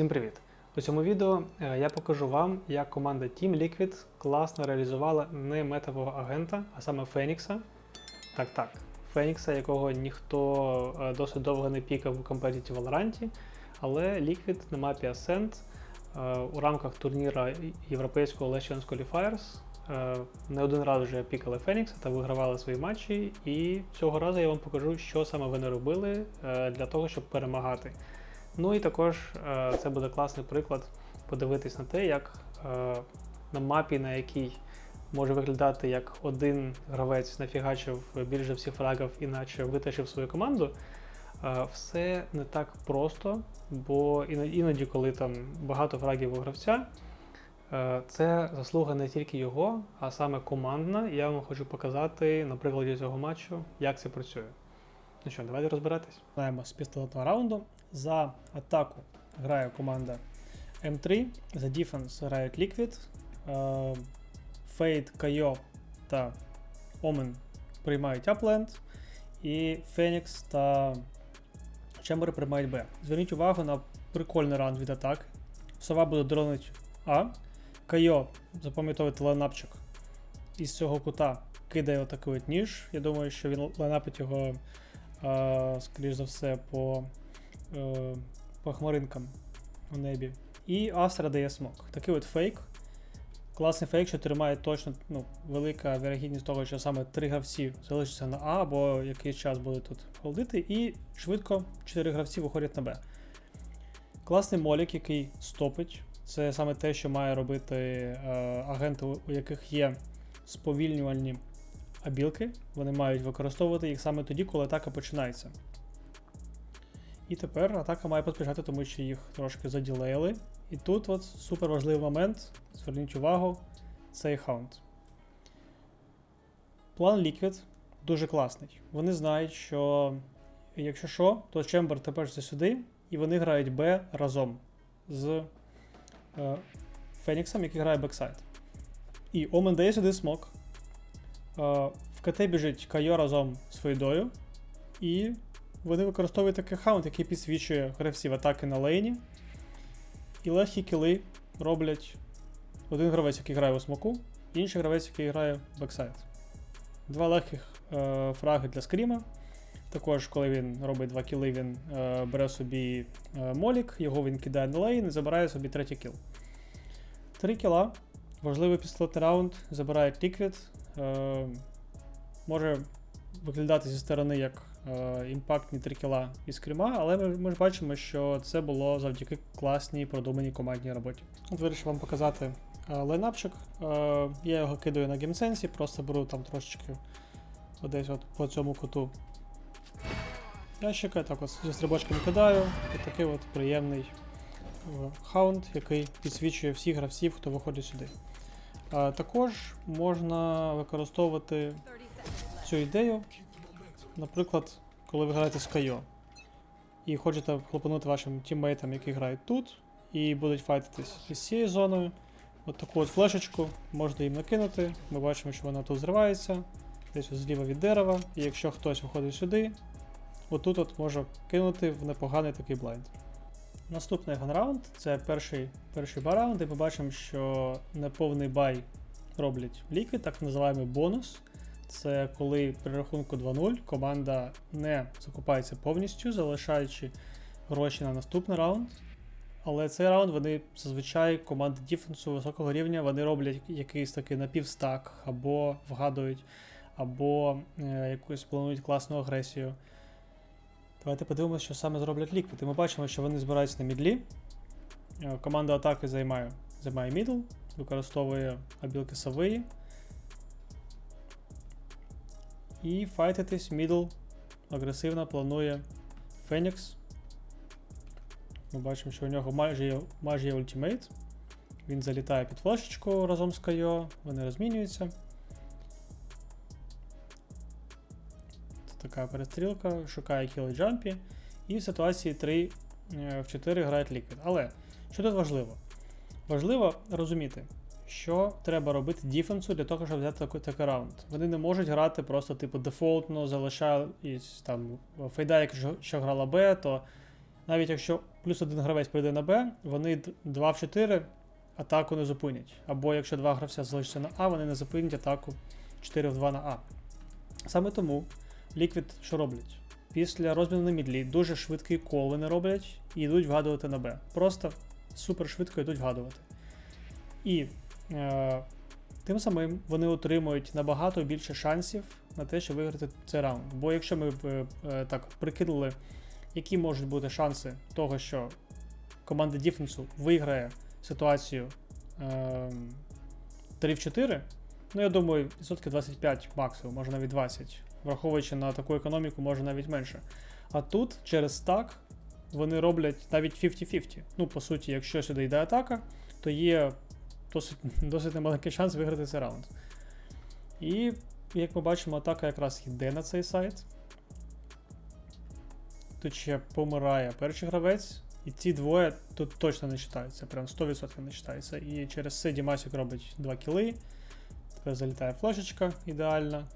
Всім привіт! У цьому відео е, я покажу вам, як команда Team Liquid класно реалізувала не метового агента, а саме Фенікса. Так, так, Фенікса, якого ніхто е, досить довго не пікав у компетиті Valorant, але Liquid на мапі Ascent е, у рамках турніра європейського Legends Qualifiers не один раз вже пікали Фенікса та вигравали свої матчі. І цього разу я вам покажу, що саме вони робили для того, щоб перемагати. Ну і також е, це буде класний приклад подивитись на те, як е, на мапі, на якій може виглядати як один гравець нафігачив більше всіх фрагів, іначе витащив свою команду. е, Все не так просто, бо іноді, коли там багато фрагів у гравця, це заслуга не тільки його, а саме командна. Я вам хочу показати на прикладі цього матчу, як це працює. Ну що, давайте розбиратись. Починаємо з пістолетного раунду. За атаку грає команда М3, за дефенс грають Liquid, е, Fade, Кайо та Omen приймають апленд, і Phoenix та Chamber приймають Б. Зверніть увагу на прикольний раунд від атаки. Сова буде дронить А. Кайо, запам'ятовуйте лайнапчик, із цього кута кидає отакий от ніж. Я думаю, що він лайнапить його а, скоріш за все, по, е, по хмаринкам у небі. І Астра дає смок. Такий от фейк. Класний фейк, що тримає точно ну, велика вірогідність того, що саме три гравці залишаться на А, або якийсь час будуть тут холдити, і швидко 4 гравці виходять на Б. Класний молік, який стопить. Це саме те, що має робити е, агенти, у яких є сповільнювальні абілки. Вони мають використовувати їх саме тоді, коли атака починається. І тепер атака має поспішати, тому що їх трошки заділейли. І тут от супер важливий момент. Зверніть увагу, цей хаунд. План Liquid дуже класний. Вони знають, що якщо що, то Чембер тепер сюди, і вони грають Б разом з е, Феніксом, який грає бексайд. І Омен дає сюди смок. Е, в КТ біжить Кайо разом з Фейдою, і вони використовують такий хаунт, який підсвічує гравців атаки на лейні. І легкі кіли роблять один гравець, який грає у смоку, інший гравець, який грає в бексайд. Два легких е, фраги для скріма. Також, коли він робить два кіли, він е, бере собі е, молік, його він кидає на лейн і забирає собі третій кіл. Три кіла. Важливий пістолетний раунд. Забирає Liquid. Е, може виглядати зі сторони як імпактні 3 кіла із кріма, але ми, ми ж бачимо, що це було завдяки класній продуманій командній роботі. От вирішив вам показати е, лайнапчик. Е, я його кидаю на геймсенсі, просто беру там трошечки десь от по цьому куту ящика, так от зі стрибочком кидаю, і такий от приємний е, хаунд, який підсвічує всіх гравців, хто виходить сюди. Е, також можна використовувати цю ідею, наприклад, коли ви граєте з Кайо і хочете хлопанути вашим тіммейтам, які грають тут, і будуть файтитись із цією зоною. От таку от флешечку можна їм накинути. Ми бачимо, що вона тут зривається, десь зліва від дерева. І якщо хтось виходить сюди, отут от може кинути в непоганий такий блайнд. Наступний ганраунд це перший, перший бараунд, і ми бачимо, що неповний бай роблять ліки, так називаємо бонус. Це коли при рахунку 2-0 команда не закупається повністю, залишаючи гроші на наступний раунд. Але цей раунд вони зазвичай команди діфенсу високого рівня вони роблять якийсь такий напівстак, або вгадують, або е, якусь планують класну агресію. Давайте подивимося, що саме зроблять Liquid. Ми бачимо, що вони збираються на мідлі. Е, Команда атаки займає, займає мідл, використовує абілки Савиї. І файтитись мідл агресивно планує Фенікс. Ми бачимо, що у нього майже є, майже є ультимейт. Він залітає під флешечку разом з Кайо, вони розмінюються. Це така перестрілка, шукає кіл джампі. І в ситуації 3 е, в 4 грає Liquid. Але що тут важливо? Важливо розуміти, що треба робити діфенсу для того, щоб взяти такий, такий раунд. Вони не можуть грати просто, типу, дефолтно, залишають там фейда, якщо що грала Б, то навіть якщо плюс один гравець прийде на Б, вони 2 в 4 атаку не зупинять. Або якщо два гравця залишаться на А, вони не зупинять атаку 4 в 2 на А. Саме тому Liquid що роблять? Після розміну на мідлі дуже швидкий кол вони роблять і йдуть вгадувати на Б. Просто супер швидко йдуть вгадувати. І тим самим вони отримують набагато більше шансів на те, щоб виграти цей раунд. Бо якщо ми е, е, так прикинули, які можуть бути шанси того, що команда Діфенсу виграє ситуацію е, 3 в 4, ну я думаю, відсотків 25 максимум, може навіть 20. Враховуючи на таку економіку, може навіть менше. А тут через так вони роблять навіть 50-50. Ну, по суті, якщо сюди йде атака, то є досить, досить немаленький шанс виграти цей раунд. І, як ми бачимо, атака якраз йде на цей сайт. Тут ще помирає перший гравець, і ці двоє тут точно не читаються, прям 100% не читаються. І через це Дімасік робить 2 кіли. Тепер залітає флешечка ідеальна.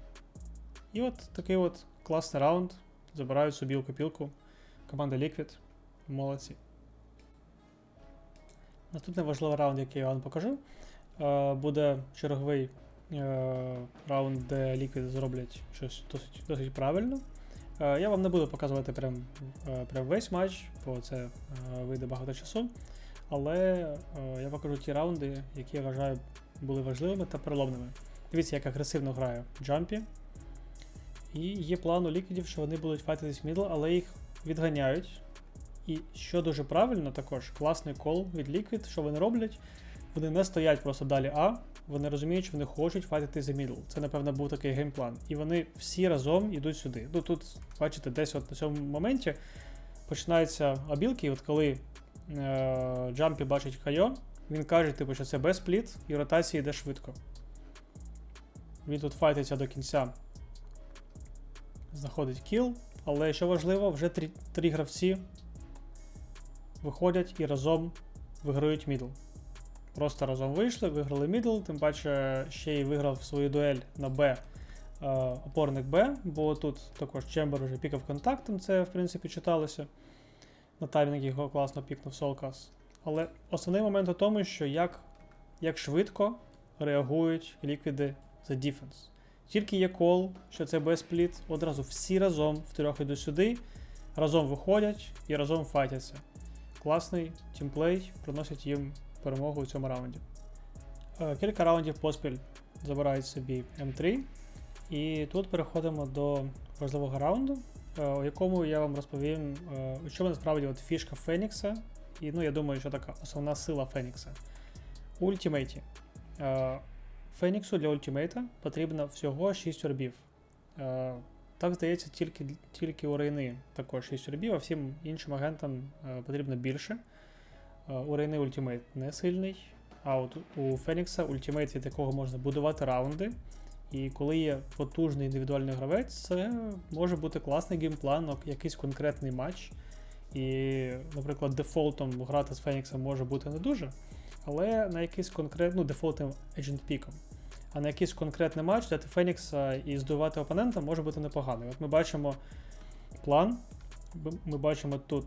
І от такий от класний раунд. Забирають собі у копілку. Команда Liquid. Молодці. Наступний важливий раунд, який я вам покажу, е, буде черговий е, раунд, де Liquid зроблять щось досить, досить правильно. Е, Я вам не буду показувати прям, прям весь матч, бо це вийде багато часу. Але я покажу ті раунди, які я вважаю були важливими та переломними. Дивіться, як агресивно грає Джампі. І є план у ліквідів, що вони будуть файтитись мідл, але їх відганяють. І що дуже правильно, також класний кол від Liquid, що вони роблять. Вони не стоять просто далі А, вони розуміють, що вони хочуть файтити за мідл. Це, напевно, був такий геймплан. І вони всі разом йдуть сюди. Ну тут, бачите, десь от на цьому моменті починаються обілки, от коли е- Джампі бачить Хайо, він каже, типу, що це безспліт, і ротація йде швидко. Він тут файтиться до кінця. Знаходить кіл, але що важливо, вже три, три гравці виходять і разом виграють мідл. Просто разом вийшли, виграли мідл, тим паче ще й виграв свою дуель на Б е, опорник Б, бо тут також Чембер вже пікав контактом, це в принципі читалося. На таймінг його класно пікнув Солкас. Але основний момент у тому, що як, як швидко реагують ліквіди за дефенс. Тільки є кол, що це безспліт, одразу всі разом втрьох йдуть сюди, разом виходять і разом файтяться. Класний тімплей приносить їм перемогу у цьому раунді. Е, Кілька раундів поспіль забирають собі М3. І тут переходимо до важливого раунду, е, у якому я вам розповім, е, у чому насправді от фішка Фенікса. І ну, я думаю, що така основна сила Фенікса. У ультимейті. Феніксу для ультимейта потрібно всього 6 орбів. Так здається, тільки, тільки у Рейни також 6 орбів, а всім іншим агентам е, потрібно більше. Е, У Рейни ультимейт не сильний, а от у Фенікса ультимейт, від якого можна будувати раунди. І коли є потужний індивідуальний гравець, це може бути класний геймплан, якийсь конкретний матч. І, наприклад, дефолтом грати з Феніксом може бути не дуже, але на якийсь конкретний, ну, дефолтним agent піком. А на якийсь конкретний матч дати Фенікса і здувати опонента може бути непогано. От ми бачимо план, ми бачимо тут,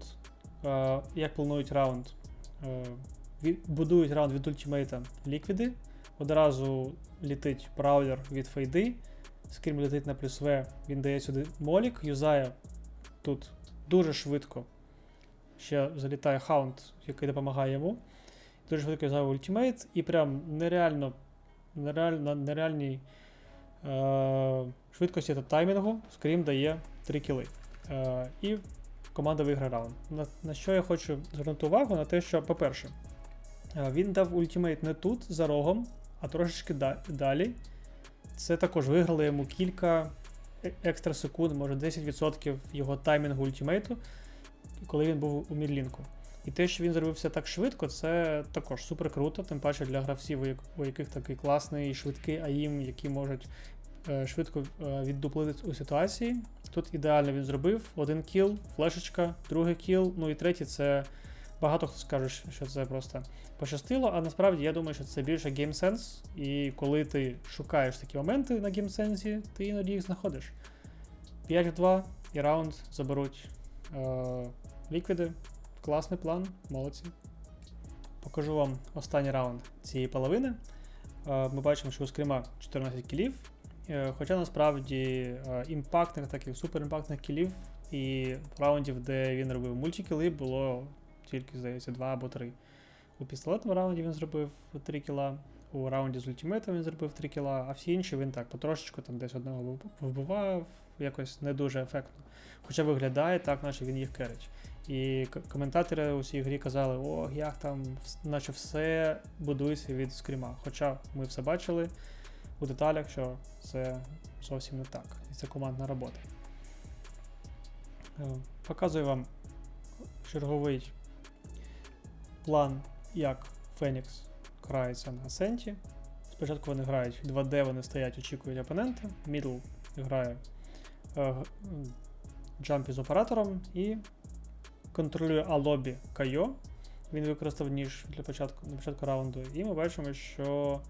е, як планують раунд. Е, будують раунд від ультимейта ліквіди. Одразу літить браулер від фейди. Скрім летить на плюс В, він дає сюди молік, юзає тут дуже швидко. Ще залітає хаунд, який допомагає йому. Дуже швидко юзає ультимейт, і прям нереально, нереально, нереальній е, швидкості та таймінгу скрім дає 3 кіли. Е, і команда виграє раунд. На, на що я хочу звернути увагу? На те, що, по-перше, е, він дав ультимейт не тут, за рогом, а трошечки да- далі. Це також виграло йому кілька е- екстра секунд, може 10% його таймінгу ультимейту, коли він був у мідлінку. І те, що він зробив все так швидко, це також супер круто, тим паче для гравців, у яких такий класний, швидкий АІМ, які можуть е, швидко е, віддуплити у ситуації. Тут ідеально він зробив один кіл, флешечка, другий кіл, ну і третій це багато хто скаже, що це просто пощастило, а насправді я думаю, що це більше геймсенс. І коли ти шукаєш такі моменти на геймсенсі, ти іноді їх знаходиш. 5 в 2 і раунд заберуть е, ліквіди. Класний план, молодці. Покажу вам останній раунд цієї половини. Е, Ми бачимо, що у скріма 14 кілів. Е, Хоча насправді е, імпактних таких суперімпактних кілів і раундів, де він робив мультикіли, було тільки, здається, 2 або 3. У пістолетному раунді він зробив 3 кіла, у раунді з ультимейтом він зробив 3 кіла, а всі інші він так потрошечку там десь одного вбивав, якось не дуже ефектно. Хоча виглядає так, наче він їх керить. І коментатори у цій грі казали, о, як там, наче все будується від скріма. Хоча ми все бачили у деталях, що це зовсім не так. І це командна робота. Е, Показую вам черговий план, як Фенікс грається на Асенті. Спочатку вони грають 2D, вони стоять, очікують опонента. Мідл грає е, джампі з оператором і контролює алобі Кайо. Він використав ніж для початку, на початку раунду. І ми бачимо, що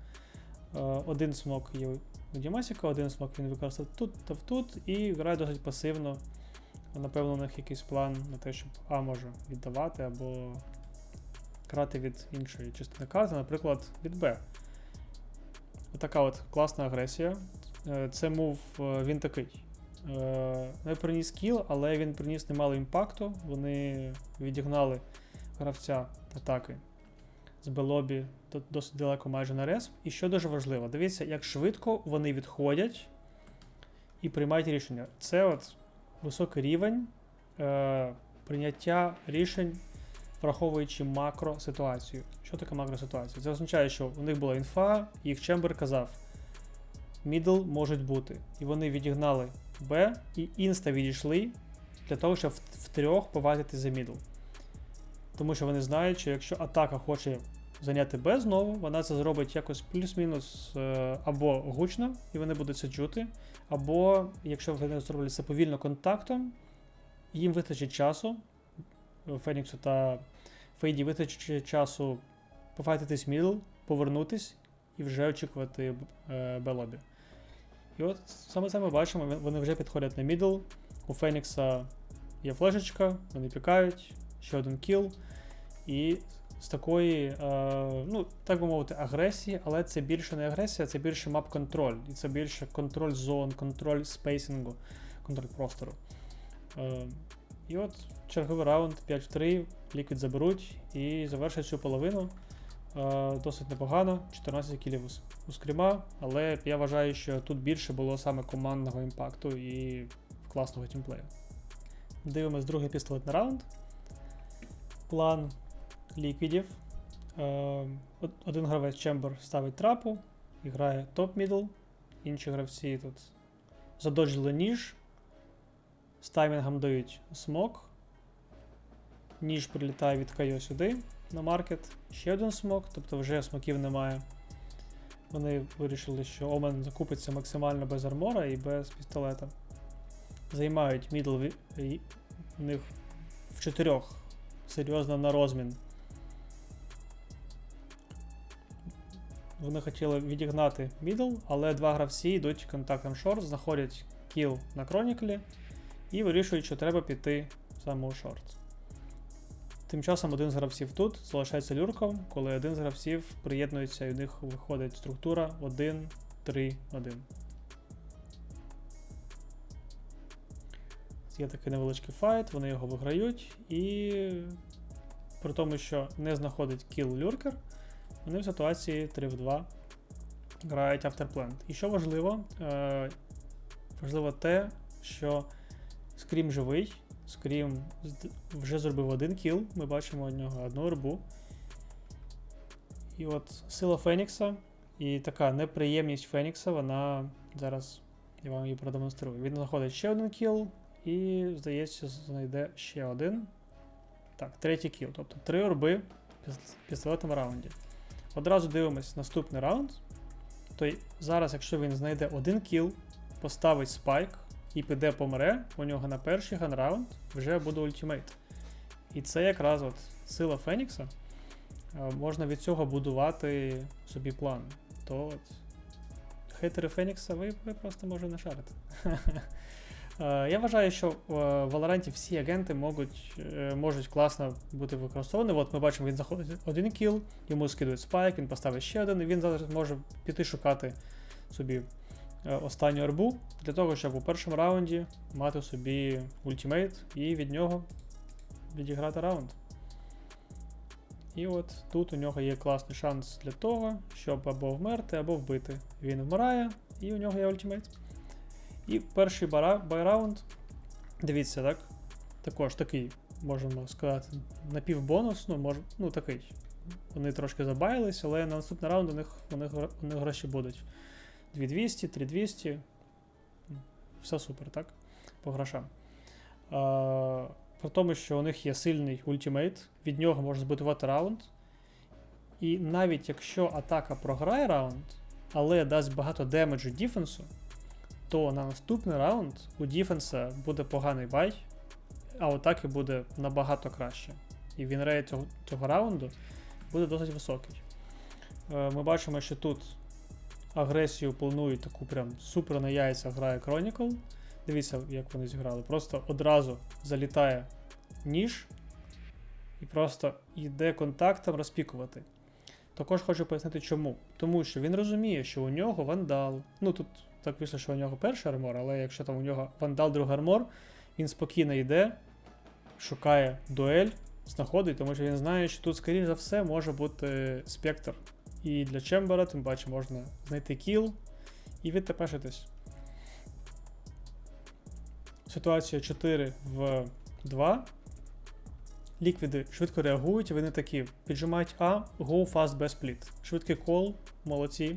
е, один смок є у Дімасіка, один смок він використав тут та тут, і грає досить пасивно. Напевно, у них якийсь план на те, щоб А може віддавати, або грати від іншої частини карти, наприклад, від Б. Отака от класна агресія. Е, Це мув, е, він такий. Не приніс кіл, але він приніс немало імпакту. Вони відігнали гравця атаки з Белобі досить далеко майже на респ. І що дуже важливо, дивіться, як швидко вони відходять і приймають рішення. Це от високий рівень е, прийняття рішень, враховуючи макроситуацію. Що таке макроситуація? Це означає, що у них була інфа, їх Чембер казав, мідл можуть бути. І вони відігнали Б і інста відійшли для того, щоб втрьох повазити за мідл. Тому що вони знають, що якщо атака хоче зайняти Б знову, вона це зробить якось плюс-мінус е, або гучно, і вони будуть це чути, або якщо вони зроблять це повільно контактом, їм вистачить часу, е, Феніксу та Фейді вистачить часу пофайтитись мідл, повернутись і вже очікувати е, Б-лобі. І от саме це ми бачимо, вони вже підходять на мідл. У Фенікса є флешечка, вони пікають, ще один кіл. І з такої, е, ну, так би мовити, агресії, але це більше не агресія, це більше мап-контроль. І це більше контроль зон, контроль спейсингу, контроль простору. Е, і от черговий раунд 5 в 3, ліквід заберуть і завершать цю половину. Е, досить непогано, 14 кілів у скріма, але я вважаю, що тут більше було саме командного імпакту і класного тімплею. Дивимось другий пістолетний раунд. План ліквідів. Е, один гравець Чембер ставить трапу і грає топ-мідл. Інші гравці тут задоджили ніж. З таймінгом дають смок. Ніж прилітає від Кайо сюди на маркет. Ще один смок, тобто вже смоків немає. Вони вирішили, що Омен закупиться максимально без армора і без пістолета. Займають мідл в них в чотирьох серйозно на розмін. Вони хотіли відігнати мідл, але два гравці йдуть контактом шорт, знаходять кіл на Кроніклі і вирішують, що треба піти саме у шорт. Тим часом один з гравців тут залишається люрком, коли один з гравців приєднується і у них виходить структура 1, 3, 1. Є такий невеличкий файт, вони його виграють, і при тому, що не знаходить кіл люркер, вони в ситуації 3 в 2 грають afterplant. І що важливо, е, важливо те, що скрім живий, скрім вже зробив один кіл, ми бачимо у нього одну орбу. І от сила Фенікса і така неприємність Фенікса, вона зараз я вам її продемонструю. Він знаходить ще один кіл, і, здається, знайде ще один. Так, третій кіл. Тобто три орби в пістолетному раунді. Одразу дивимось наступний раунд. То зараз, якщо він знайде один кіл, поставить спайк і піде помре, у нього на перший ганраунд вже буде ультимейт. І це якраз от сила Фенікса. Е, Можна від цього будувати собі план. То от хейтери Фенікса ви, ви просто може не шарите. Е, Я вважаю, що в е, Valorant всі агенти можуть, можуть класно бути використовані. От ми бачимо, він заходить один кіл, йому скидують спайк, він поставить ще один, і він зараз може піти шукати собі останню арбу для того, щоб у першому раунді мати собі ультимейт і від нього відіграти раунд. І от тут у нього є класний шанс для того, щоб або вмерти, або вбити. Він вмирає, і у нього є ультимейт. І перший байраунд, дивіться, так? Також такий, можемо сказати, напівбонус, ну, мож, ну такий. Вони трошки забаялись, але на наступний раунд у них, у них, у них гроші будуть. 2200, 3200. Все супер, так? По грошам. А, при тому, що у них є сильний ультимейт, від нього можна збудувати раунд. І навіть якщо атака програє раунд, але дасть багато демеджу діфенсу, то на наступний раунд у Діфенса буде поганий бай, а атаки буде набагато краще. І вінрейт цього, цього раунду буде досить високий. Е, Ми бачимо, що тут агресію планують таку прям супер на яйця грає Chronicle. Дивіться, як вони зіграли. Просто одразу залітає ніж і просто йде контактом розпікувати. Також хочу пояснити чому. Тому що він розуміє, що у нього вандал. Ну тут так вийшло, що у нього перший армор, але якщо там у нього вандал, другий армор, він спокійно йде, шукає дуель, знаходить, тому що він знає, що тут, скоріш за все, може бути спектр. І для Чембера, тим паче, можна знайти кіл і відтепешитись. Ситуація 4 в 2. Ліквіди швидко реагують, вони такі піджимають А, go fast без split. Швидкий кол, молодці.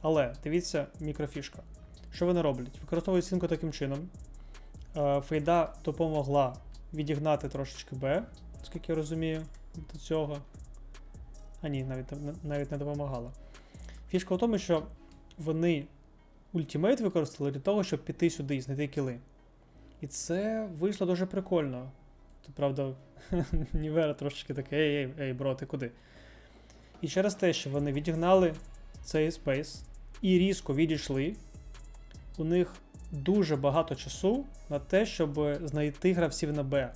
Але дивіться мікрофішка. Що вони роблять? Використовують стінку таким чином. Е, Фейда допомогла відігнати трошечки Б, оскільки я розумію, до цього. А ні, навіть, навіть не допомагала. Фішка в тому, що вони ультимейт використали для того, щоб піти сюди і знайти кіли. І це вийшло дуже прикольно. Тут, правда, Нівера трошечки таке, ей, ей, ей, бро, ти куди? І через те, що вони відігнали цей спейс і різко відійшли, у них дуже багато часу на те, щоб знайти гравців на Б.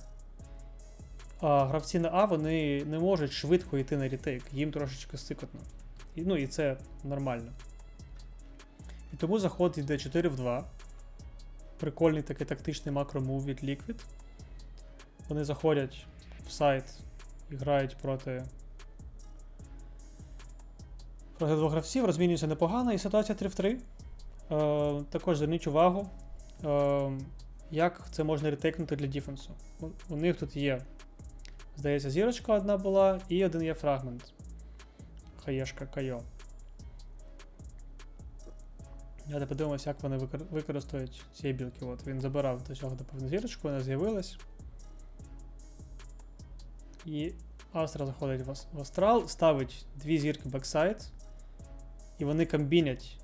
А гравці на А вони не можуть швидко йти на рітейк, їм трошечки сикотно. І, ну і це нормально. І тому заход йде 4 в 2. Прикольний такий тактичний макромув від Liquid. Вони заходять в сайт і грають проти проти двох гравців, розмінюється непогано, і ситуація 3 в 3. Е, також зверніть увагу, е, як це можна ретейкнути для діфенсу. У них тут є, здається, зірочка одна була, і один є фрагмент. Хаєшка Кайо. Давайте подивимося, як вони викор- використають ці білки. От він забирав до цього напевно зірочку, вона з'явилась. І Астра заходить в астрал, ставить дві зірки бексайд, і вони комбінять.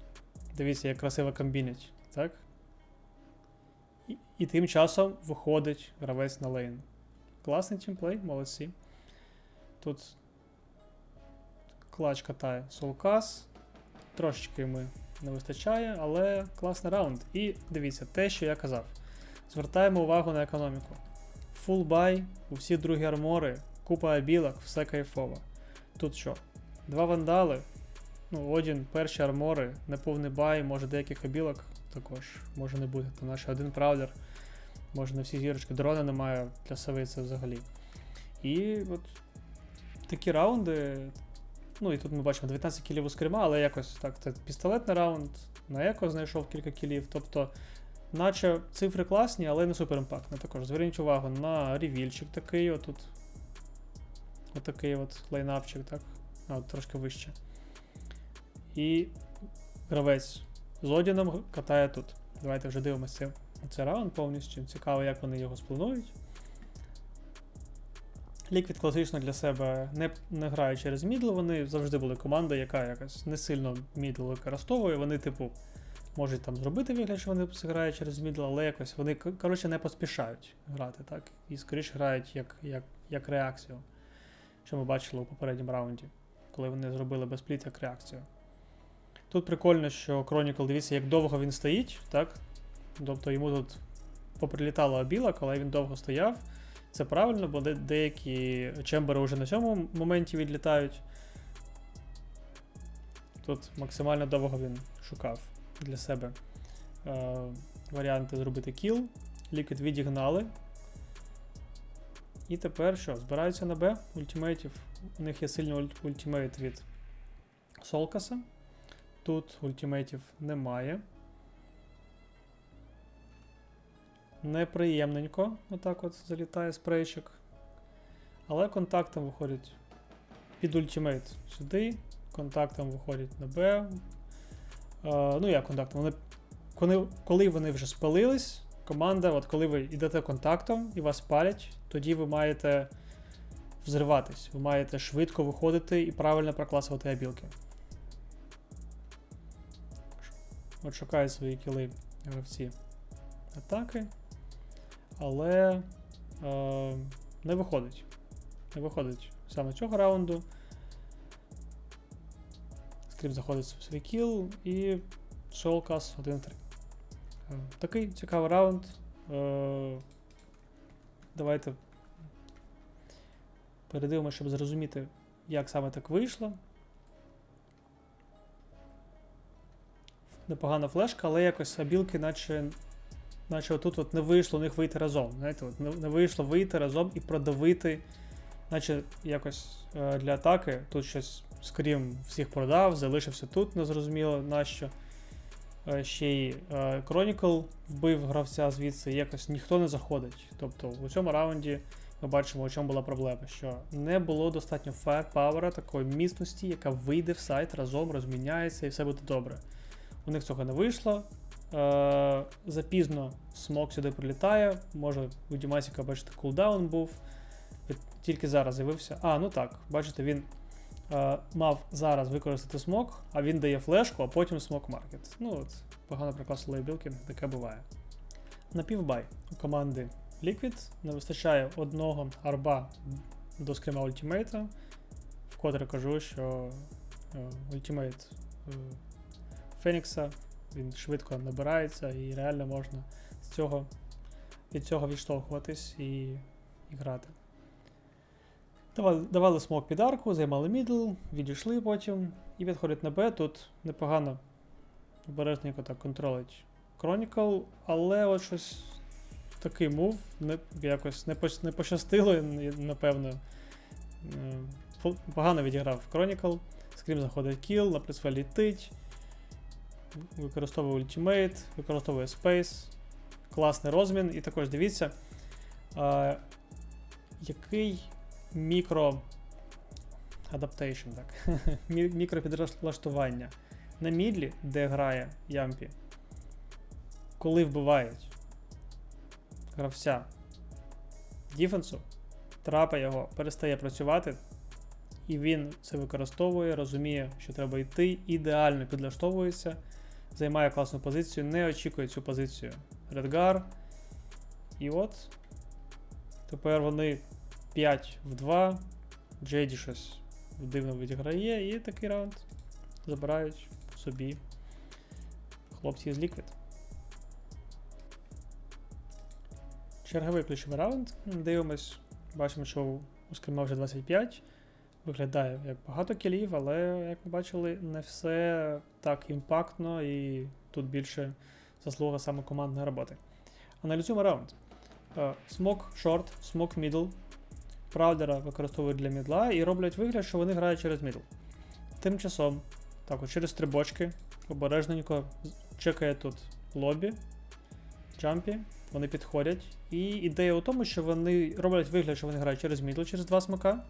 Дивіться, як красиво комбінять, так? І, і тим часом виходить гравець на лейн. Класний тімплей, молодці. Тут клач катає Солкас. Трошечки йому не вистачає, але класний раунд. І дивіться, те, що я казав. Звертаємо увагу на економіку. Full buy, у всі другі армори, купа білок, все кайфово. Тут що? Два вандали. Ну, Одін, перші армори, неповний бай, може деяких обілок також може не бути. Там наш один правдер, може не всі зірочки, дрона немає для сови це взагалі. І от такі раунди. Ну і тут ми бачимо 19 кілів у скрима, але якось так, це пістолетний раунд, на еко знайшов кілька кілів. Тобто, наче цифри класні, але не супер імпактні. Також зверніть увагу на ревільчик такий, отут. Отакий от лайнапчик, так? А, от трошки вище. І гравець з Одіном катає тут. Давайте вже дивимося цей раунд повністю. Цікаво, як вони його спланують. Liquid класично для себе не, не грає через мідл, вони завжди були команда, яка якось не сильно мідл використовує. Вони, типу, можуть там зробити вигляд, що вони грають через мідл, але якось вони, коротше, не поспішають грати, так? І скоріше грають як, як, як реакцію, що ми бачили у попередньому раунді, коли вони зробили безпліт як реакцію. Тут прикольно, що Chronicle, дивіться, як довго він стоїть, так? Тобто йому тут поприлітало обілок, але він довго стояв. Це правильно, бо де- деякі чембери вже на цьому моменті відлітають. Тут максимально довго він шукав для себе е, варіанти зробити кіл. Ліквід відігнали. І тепер що? Збираються на Б ультимейтів. У них є сильний ульт- ультимейт від Солкаса. Тут ультимейтів немає. Неприємненько, отак от залітає спрейчик. Але контактом виходять під ультимейт сюди, контактом виходять на Б. Е, ну як контактом? Вони, коли, коли вони вже спалились, команда, от коли ви йдете контактом і вас палять, тоді ви маєте взриватись. Ви маєте швидко виходити і правильно прокласувати обілки. От шукають свої кіли гравці атаки. Але е, не виходить. Не виходить саме цього раунду. Скріп заходить в свій кіл і Шолкас 1-3. Е, Такий цікавий раунд. Е, давайте передивимося, щоб зрозуміти, як саме так вийшло. Непогана флешка, але якось абілки, наче, наче отут от не вийшло у них вийти разом. Знаєте, от не, вийшло вийти разом і продавити, наче якось е, для атаки. Тут щось скрім всіх продав, залишився тут, незрозуміло нащо. Е, ще й е, вбив гравця звідси, якось ніхто не заходить. Тобто у цьому раунді ми бачимо, у чому була проблема, що не було достатньо фаєрпауера, такої міцності, яка вийде в сайт разом, розміняється і все буде добре. У них цього не вийшло. Е, запізно смок сюди прилітає. Може, у Дімасіка, бачите, кулдаун був. Тільки зараз з'явився. А, ну так, бачите, він е, мав зараз використати смок, а він дає флешку, а потім смок маркет. Ну от, погано прикласили білки, таке буває. На півбай у команди Liquid не вистачає одного арба до скрима ультимейта. Вкотре кажу, що е, ультимейт е, Фенікса він швидко набирається і реально можна з цього, від цього відштовхуватись і, і грати. Давали, давали смок під арку, займали мідл, відійшли потім і відходять на Б. Тут непогано обережненько так контролить Chronicle, але от щось такий мув не, якось не, пощ- не пощастило, напевно. Погано відіграв Chronicle. Скрім заходить кіл, на присфе літить. Використовує ультимейт, використовує Space. Класний розмін. І також дивіться, а, який мікро. Адаптейшн, так. Мі- Мікропідлаштування. На мідлі, де грає Ямпі, коли вбивають гравця діфенсу, трапа його перестає працювати, і він це використовує, розуміє, що треба йти, ідеально підлаштовується, займає класну позицію, не очікує цю позицію Редгар. І от тепер вони 5 в 2. Джейді щось дивно відіграє, і такий раунд забирають собі хлопці з Liquid. Черговий ключовий раунд. Дивимось, бачимо, що у скрима вже 25. Виглядає як багато кілів, але, як ми бачили, не все так імпактно і тут більше заслуга саме командної роботи. Аналізуємо раунд. Е, Смок шорт, смок мідл. Праудера використовують для мідла і роблять вигляд, що вони грають через мідл. Тим часом, так, от через стрибочки, обережненько чекає тут лобі, джампі, вони підходять. І ідея у тому, що вони роблять вигляд, що вони грають через мідл, через два смока.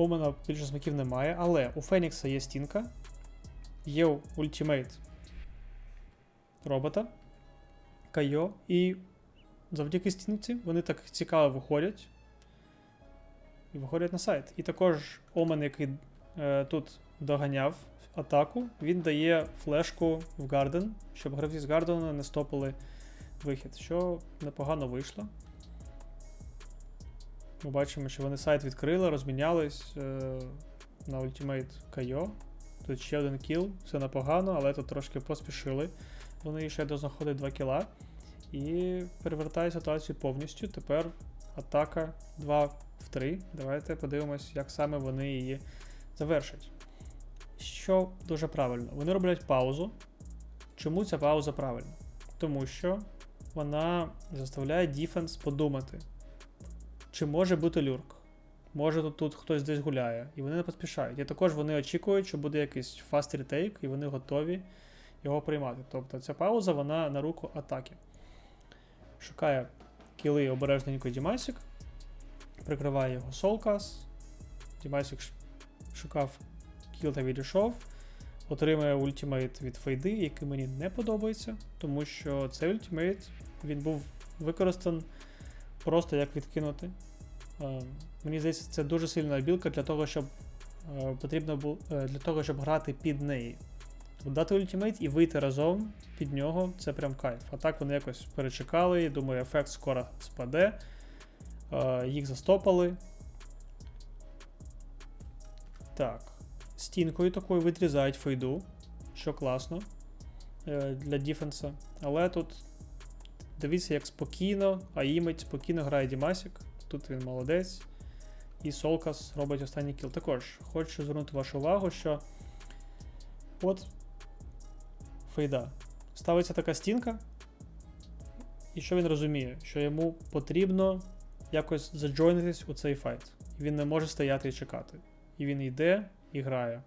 У мене більше смаків немає, але у Фенікса є стінка, є ультимейт робота, Кайо, і завдяки стінці вони так цікаво виходять. І виходять на сайт. І також Омен, який е, тут доганяв атаку, він дає флешку в Гарден, щоб гравці з Гардена не стопили вихід, що непогано вийшло. Ми бачимо, що вони сайт відкрили, розмінялись е, на ультимейт Кайо. Тут ще один кіл, все непогано, але тут трошки поспішили вони ще дознаходять 2 кіла і перевертає ситуацію повністю. Тепер атака 2 в 3. Давайте подивимось, як саме вони її завершать. Що дуже правильно, вони роблять паузу. Чому ця пауза правильна? Тому що вона заставляє діфенс подумати, чи може бути люрк. Може тут, тут хтось десь гуляє, і вони не поспішають. І також вони очікують, що буде якийсь fast retake, і вони готові його приймати. Тобто ця пауза вона на руку атаки. Шукає кіли обережненько Дімасік, прикриває його Солкас. Дімасік шукав кіл та відійшов. Отримує ультимейт від Фейди, який мені не подобається, тому що цей ультимейт він був використаний просто як відкинути. Е, Мені здається, це дуже сильна білка для того, щоб е, потрібно було для того, щоб грати під неї. Дати ультимейт і вийти разом під нього це прям кайф. А так вони якось перечекали, думаю, ефект скоро спаде. Е, їх застопали. Так. Стінкою такою відрізають фейду, що класно е, для діфенса. Але тут дивіться, як спокійно, а імить спокійно грає Дімасік. Тут він молодець. І Солкас робить останній кіл. Також хочу звернути вашу увагу, що от фейда. Ставиться така стінка, і що він розуміє? Що йому потрібно якось заджойнитись у цей файт. Він не може стояти і чекати. І він йде і грає.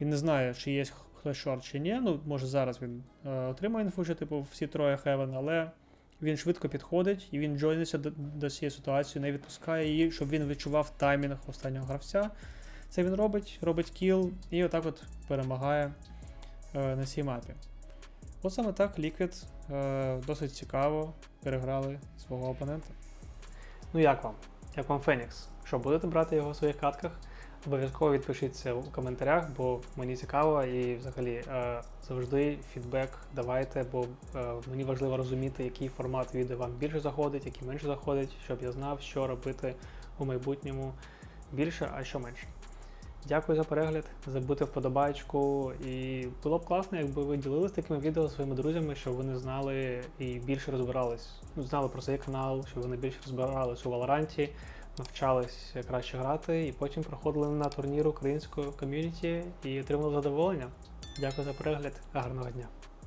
Він не знає, чи є хтось шорт чи ні. Ну, може зараз він е, отримає інфу, що типу всі троє Хевен, але він швидко підходить і він джойниться до, до цієї ситуації, не відпускає її, щоб він відчував таймінг останнього гравця. Це він робить, робить кіл і отак от перемагає е, на цій мапі. От саме так Liquid е, досить цікаво переграли свого опонента. Ну як вам? Як вам Фенікс? Що будете брати його в своїх катках? Обов'язково відпишіться у коментарях, бо мені цікаво і взагалі е, завжди фідбек давайте, бо е, мені важливо розуміти, який формат відео вам більше заходить, який менше заходить, щоб я знав, що робити у майбутньому більше, а що менше. Дякую за перегляд, забудьте вподобайку. І було б класно, якби ви ділилися такими відео своїми друзями, щоб вони знали і більше розбирались. Ну, знали про цей канал, щоб вони більше розбирались у Валоранті, навчались краще грати, і потім проходили на турнір української ком'юніті і отримали задоволення. Дякую за перегляд, гарного дня.